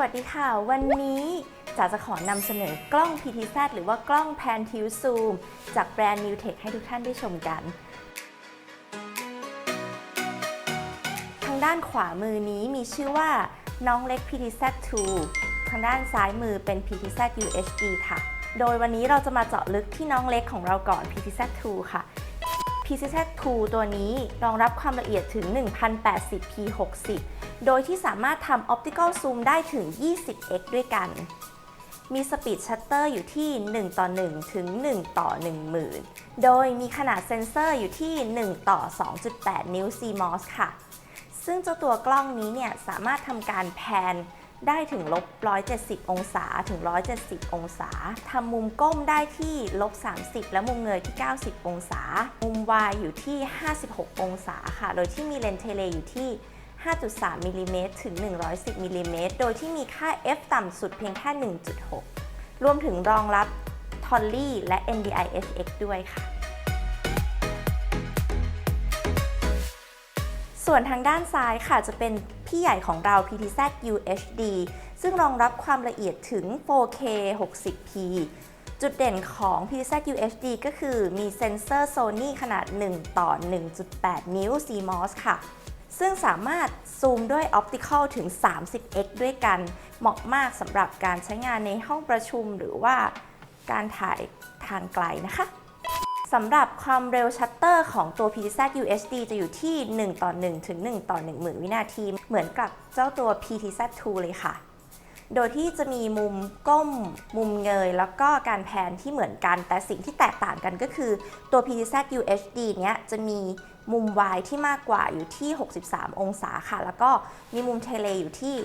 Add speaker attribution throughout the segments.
Speaker 1: วัสดีค่ะ วันนี้จ๋าจะขอนำเสนอกล้อง PTZ หรือว่ากล้อง Pan Tilt Zoom จากแบรนด์ Newtek ให้ทุกท่านได้ชมกัน ทางด้านขวามือนี้มีชื่อว่าน้องเล็ก PTZ 2 ทางด้านซ้ายมือเป็น PTZ UHD ค่ะ โดยวันนี้เราจะมาเจาะลึกที่น้องเล็กของเราก่อน PTZ 2 ค่ะ PCZ 2 ตัวนี้รองรับความละเอียดถึง 1080p 60 โดยที่สามารถทำ Optical Zoom ได้ถึง 20x ด้วยกัน มีสปีดชัตเตอร์อยู่ที่ 1 ต่อ 1 ถึง 1 ต่อ 10,000 โดยมีขนาดเซ็นเซอร์อยู่ที่ 1 ต่อ 2.8 นิ้ว CMOS ค่ะ ซึ่งเจ้าตัวกล้องนี้เนี่ยสามารถทำการแพนได้ถึงลบ 170 องศาถึง 170 องศา ทำมุมก้มได้ที่ลบ 30 และมุมเงยที่ 90 องศา มุมวายอยู่ที่ 56 องศาค่ะ โดยที่มีเลนส์เทเลอยู่ที่ 5.3มิลลิเมตรถึง 110มิลลิเมตรโดยที่มีค่า f ต่ำสุดเพียงแค่ 1.6 รวมถึงรองรับ t o l l y และ NDI FX ด้วยค่ะ ส่วนทางด้านซ้ายค่ะจะเป็นพี่ใหญ่ของเรา PTZ UHD ซึ่งรองรับความละเอียดถึง 4K 60p จุดเด่นของ PZ UHD ก็คือมีเซ็นเซอร์ Sony ขนาด 1 ต่อ 1.8 นิ้ว CMOS ค่ะ ซึ่งสามารถซูมด้วย Optical ถึง 30x ด้วยกัน เหมาะมากสำหรับการใช้งานในห้องประชุมหรือว่าการถ่ายทางไกลนะคะสำหรับความเร็วชัตเตอร์ของตัว PTZ UHD จะอยู่ที่ 1 ต่อ 1 ถึง 1 ต่อ10,000วินาที เหมือนกับเจ้าตัว PTZ 2 เลยค่ะ โดยที่จะมีมุมก้ม มุมเงย แล้วก็การแพนที่เหมือนกัน แต่สิ่งที่แตกต่างกันก็คือตัว PTZ UHD เนี้ยจะมี มุม Y ที่มากกว่าอยู่ที่ 63 องศาค่ะ แล้วก็มีมุมเทเลอยู่ที่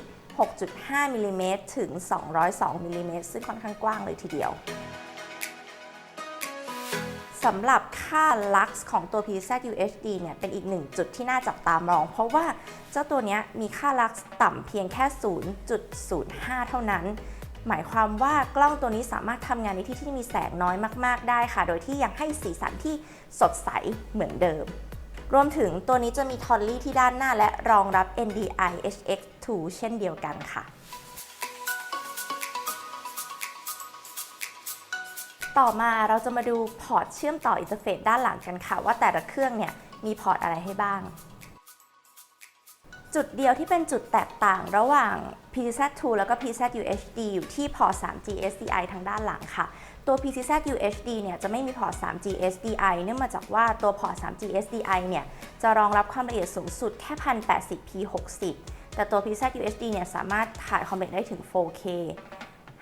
Speaker 1: 6.5มิลลิเมตรถึง 202มิลลิเมตรซึ่งค่อนข้างกว้างเลยทีเดียวสำหรับค่า lux ของตัว PZ UHD เนี่ยเป็นอีกหนึ่งจุดที่น่าจับตามอง เพราะว่าเจ้าตัวนี้มีค่า lux ต่ำเพียงแค่ 0.05 เท่านั้น หมายความว่ากล้องตัวนี้สามารถทำงานในที่ที่มีแสงน้อยมาก ๆ ได้ค่ะ โดยที่ยังให้สีสันที่สดใสเหมือนเดิม รวมถึงตัวนี้จะมีทอลลี่ที่ด้านหน้าและรองรับ NDI HX2 เช่นเดียวกันค่ะต่อมาเราจะมาดูพอร์ตเชื่อมต่ออินเทอร์เฟซด้านหลังกันค่ะ ว่าแต่ละเครื่องเนี่ยมีพอร์ตอะไรให้บ้าง จุดเดียวที่เป็นจุดแตกต่างระหว่าง PTZ2 แล้วก็ PTZ UHD อยู่ที่พอร์ต 3G SDI ทางด้านหลังค่ะ ตัว PTZ UHD เนี่ยจะไม่มีพอร์ต 3G SDI เนื่องมาจากว่าตัวพอร์ต 3G SDI เนี่ยจะรองรับความละเอียดสูงสุดแค่ 1080p 60 แต่ตัว PTZ UHD เนี่ยสามารถถ่ายคอมเมตได้ถึง 4K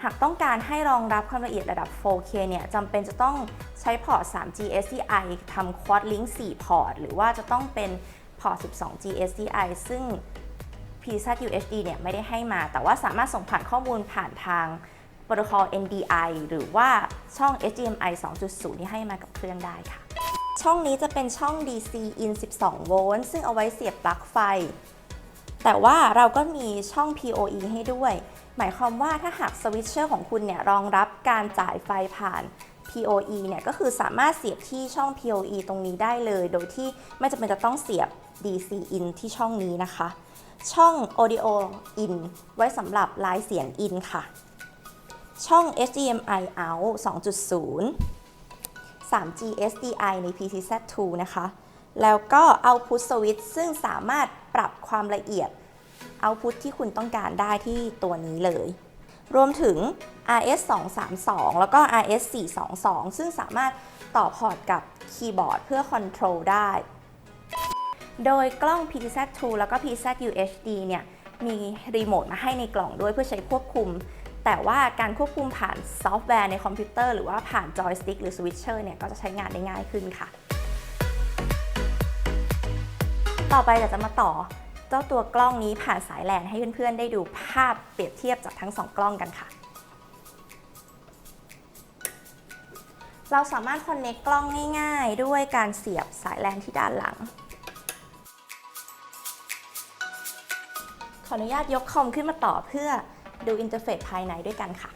Speaker 1: หากต้องการให้รองรับความละเอียดระดับ 4K เนี่ยจำเป็นจะต้องใช้พอร์ต 3G SDI ทำ Quad Link 4 พอร์ต หรือว่าจะต้องเป็น พอร์ต 12G SDI ซึ่ง PZ UHD เนี่ยไม่ได้ให้มา แต่ว่าสามารถส่งผ่านข้อมูลผ่านทางโปรโตคอล NDI หรือว่าช่อง HDMI 2.0 ที่ให้มากับเครื่องได้ค่ะ ช่องนี้จะเป็นช่อง DC in 12 โวลต์ซึ่งเอาไว้เสียบปลั๊กไฟ แต่ว่าเราก็มีช่อง PoE ให้ด้วย หมายความว่าถ้าหากสวิตเชอร์ของคุณเนี่ยรองรับการจ่ายไฟผ่าน PoE เนี่ยก็คือสามารถเสียบที่ช่อง PoE ตรงนี้ได้เลย โดยที่ไม่จำเป็นจะต้องเสียบ DC in ที่ช่องนี้นะคะ ช่อง Audio in ไว้สำหรับลายเสียง in ค่ะ ช่อง HDMI out 2.0 3G SDI ใน PTZ2 นะคะ แล้วก็ Output Switch ซึ่งสามารถปรับความละเอียด Output ที่คุณต้องการได้ที่ตัวนี้เลย รวมถึง RS 232แล้วก็ RS 422ซึ่งสามารถต่อพอร์ตกับคีย์บอร์ดเพื่อคอนโทรลได้ โดยกล้อง PZ2 แล้วก็ PZUHD เนี่ย มีรีโมทมาให้ในกล่องด้วยเพื่อใช้ควบคุม แต่ว่าการควบคุมผ่านซอฟต์แวร์ในคอมพิวเตอร์หรือว่าผ่านจอยสติ๊กหรือสวิตเชอร์เนี่ย ก็จะใช้งานได้ง่ายขึ้นค่ะ ต่อไปเดี๋ยวจะมาต่อ เจ้าตัวกล้องนี้ผ่านสายแลนให้เพื่อนๆ ได้ดูภาพเปรียบเทียบจากทั้งสองกล้องกันค่ะ เราสามารถคอนเน c t กล้องง่ายๆ ด้วยการเสียบสายแลนที่ด้านหลัง ขออนุญาตยกคอมขึ้นมาต่อเพื่อดูอินเทอร์เฟซภายในด้วยกันค่ะ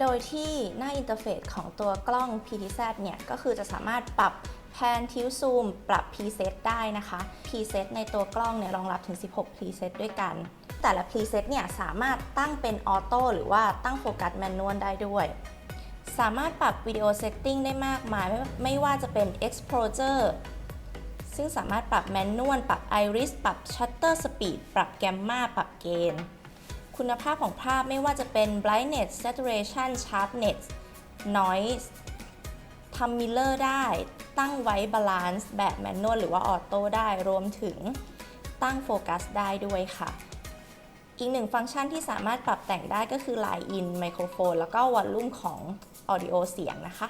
Speaker 1: โดยที่หน้าอินเทอร์เฟซของตัวกล้อง PTZ เนี่ย ก็คือจะสามารถปรับ แพนทิวซูมปรับ preset ได้นะคะ preset ในตัวกล้องเนี่ยรองรับถึง 16 preset ด้วยกัน แต่ละ preset เนี่ยสามารถตั้งเป็นออโต้หรือว่าตั้งโฟกัสแมนนวลได้ด้วย สามารถปรับวิดีโอเซตติ้งได้มากมายไม่ไม่ว่าจะเป็น exposure ซึ่งสามารถปรับแมนนวลปรับ iris ปรับ shutter speed ปรับแกมมาปรับเกณฑ์คุณภาพของภาพไม่ว่าจะเป็น brightness saturation sharpness noise ทำมิลเลอร์ได้ ตั้งไว้บาลานซ์แบบแมนนวลหรือว่าออโต้ได้รวมถึงตั้งโฟกัสได้ด้วยค่ะ อีกหนึ่งฟังก์ชันที่สามารถปรับแต่งได้ก็คือ Line in ไมโครโฟน แล้วก็วอลลุ่มของ Audio เสียงนะคะ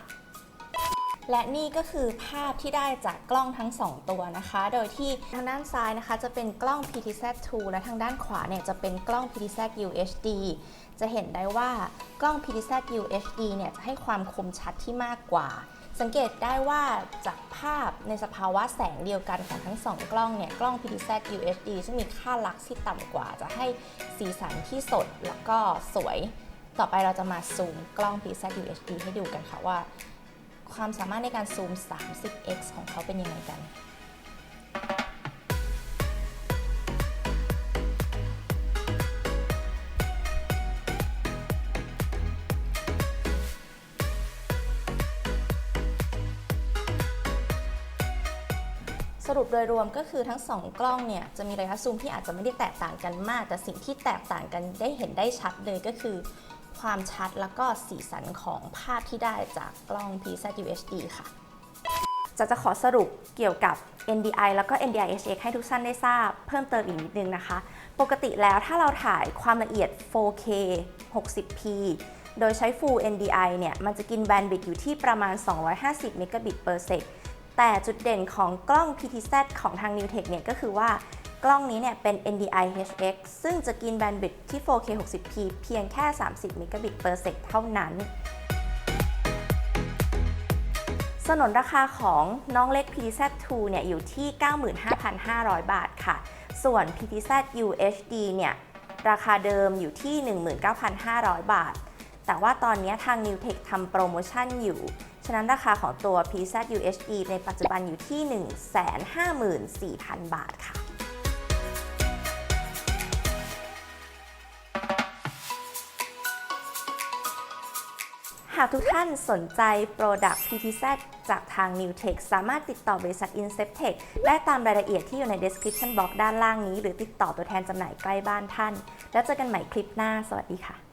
Speaker 1: และนี่ก็คือภาพที่ได้จากกล้องทั้ง 2 ตัวนะคะ โดยที่ทางด้านซ้ายนะคะ จะเป็นกล้อง PTZ2 และทางด้านขวาเนี่ยจะเป็นกล้อง PTZ UHD จะเห็นได้ว่ากล้อง PTZ UHD เนี่ยจะให้ความคมชัดที่มากกว่า สังเกตได้ว่าจากภาพในสภาวะแสงเดียวกันของทั้ง 2 กล้องเนี่ย กล้อง PTZ UHD ซึ่งมีค่าลักซ์ที่ต่ำกว่า จะให้สีสันที่สดแล้วก็สวย ต่อไปเราจะมาซูมกล้อง PTZ UHD ให้ดูกันค่ะว่า ความสามารถในการซูม 30x ของเขาเป็นยังไงกัน สรุปโดยรวมก็คือทั้ง 2 กล้องเนี่ยจะมีระยะซูมที่อาจจะไม่ได้แตกต่างกันมาก แต่สิ่งที่แตกต่างกันได้เห็นได้ชัดเลยก็คือ ความชัดแล้วก็สีสันของภาพที่ได้จากกล้อง PZ UHD ค่ะ จะจะขอสรุปเกี่ยวกับ NDI แล้วก็ NDI HX ให้ทุกท่านได้ทราบเพิ่มเติมอีกนิดนึงนะคะ ปกติแล้วถ้าเราถ่ายความละเอียด 4K 60p โดยใช้ Full NDI เนี่ยมันจะกินแบนด์วิดต์อยู่ที่ประมาณ 250 Mbit per sec แต่จุดเด่นของกล้อง PTZ ของทาง Newtek เนี่ยก็คือว่ากล้องนี้เนี่ยเป็น NDI HX ซึ่งจะกินแบนด์วิดที่ 4K 60p เพียงแค่ 30 Mbit per sec เท่านั้น สนนราคาของน้องเล็ก PTZ2 เนี่ยอยู่ที่ 95,500 บาทค่ะ ส่วน PTZ UHD เนี่ยราคาเดิมอยู่ที่ 19,500 บาท แต่ว่าตอนนี้ทาง Newtek ทำโปรโมชั่นอยู่ ฉะนั้นราคาของตัว PTZ UHD ในปัจจุบันอยู่ที่ 154,000 บาทค่ะหากทุกท่านสนใจ Product PTZ จากทาง Newtek สามารถติดต่อบริษัท Inceptech ได้ตามรายละเอียดที่อยู่ใน description box ด้านล่างนี้ หรือติดต่อตัวแทนจำหน่ายใกล้บ้านท่าน แล้วเจอกันใหม่คลิปหน้า สวัสดีค่ะ